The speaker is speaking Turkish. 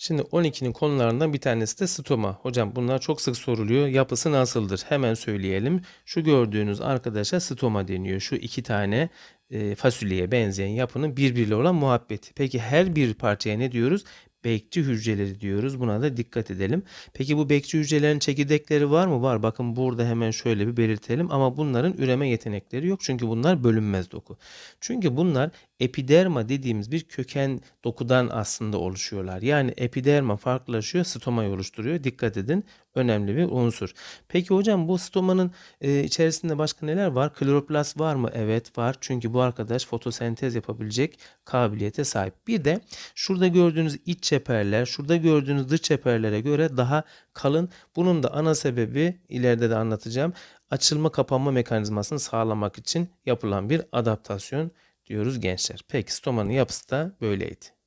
Şimdi 12'nin konularından bir tanesi de stoma. Hocam bunlar çok sık soruluyor. Yapısı nasıldır? Hemen söyleyelim. Şu gördüğünüz arkadaşa stoma deniyor. Şu iki tane e, fasulyeye benzeyen yapının birbiriyle olan muhabbeti. Peki her bir parçaya ne diyoruz? Bekçi hücreleri diyoruz. Buna da dikkat edelim. Peki bu bekçi hücrelerin çekirdekleri var mı? Var. Bakın burada hemen şöyle bir belirtelim. Ama bunların üreme yetenekleri yok. Çünkü bunlar bölünmez doku. Çünkü bunlar epiderma dediğimiz bir köken dokudan aslında oluşuyorlar. Yani epiderma farklılaşıyor, stomayı oluşturuyor. Dikkat edin. Önemli bir unsur. Peki hocam bu stomanın e, içerisinde başka neler var? Kloroplast var mı? Evet var. Çünkü bu arkadaş fotosentez yapabilecek kabiliyete sahip. Bir de şurada gördüğünüz iç çeperler, şurada gördüğünüz dış çeperlere göre daha kalın. Bunun da ana sebebi ileride de anlatacağım. Açılma kapanma mekanizmasını sağlamak için yapılan bir adaptasyon diyoruz gençler. Peki stomanın yapısı da böyleydi.